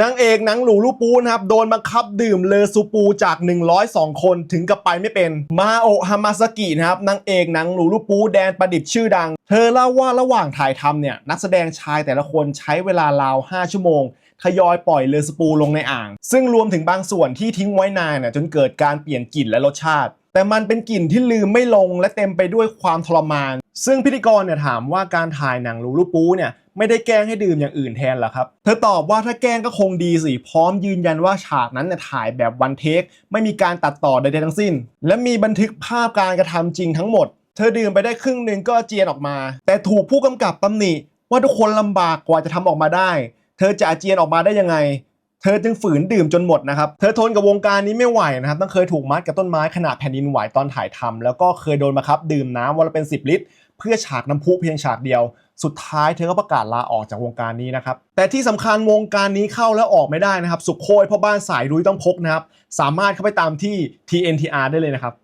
นางเอกหนังหลูลูปูนะครับ โดนบังคับดื่มเลอซูปูจาก 102 คนถึงกับไปไม่เป็นมาโอฮามาสกินะครับนางเอกหนังหลูลูปูแดนประดิษฐ์ชื่อดัง เธอเล่าว่าระหว่างถ่ายทำเนี่ย นักแสดงชายแต่ละคนใช้เวลาราว 5 ชั่วโมงทยอยปล่อยเลอสปูลงในอ่าง ซึ่งรวมถึงบางส่วนที่ทิ้งไว้นานเนี่ยจนเกิดการเปลี่ยนกลิ่นและรสชาติ แต่มันเป็นกลิ่นที่ลืมไม่ลงและเต็มไปด้วยความทรมาน ซึ่งพิธีกรเนี่ยถามว่าการถ่ายหนังหลูลูปูเนี่ยไม่ได้แกล้งให้ดื่มอย่างอื่นแทนหรอครับ เธอตอบว่าถ้าแกล้งก็คงดีสิ พร้อมยืนยันว่าฉากนั้นเนี่ยถ่ายแบบวันเทค ไม่มีการตัดต่อใดๆทั้งสิ้น และมีบันทึกภาพการกระทำจริงทั้งหมด เธอดื่มไปได้ครึ่งหนึ่งก็เจียนออกมา แต่ถูกผู้กำกับตำหนิว่าทุกคนลำบากกว่าจะทำออกมาได้ เธอจะอาเจียนออกมาได้ยังไง เธอจึงฝืนดื่มจนหมดนะครับ เธอทนกับวงการนี้ไม่ไหวนะครับต้องเคยถูกมัดกับต้นไม้ขนาดแผ่นดินไหวตอนถ่ายทำแล้วก็เคยโดนบังคับ ดื่มน้ำวันละเป็น 10 ลิตร เพื่อฉากน้ำพุเพียงฉากเดียว สุดท้ายเธอก็ประกาศลาออกจากวงการนี้นะครับ แต่ที่สำคัญวงการนี้เข้าแล้วออกไม่ได้นะครับ สุขโคยพ่อบ้านสายรุ้ยต้องพกนะครับ สามารถเข้าไปตามที่ TNTR ได้เลยนะครับ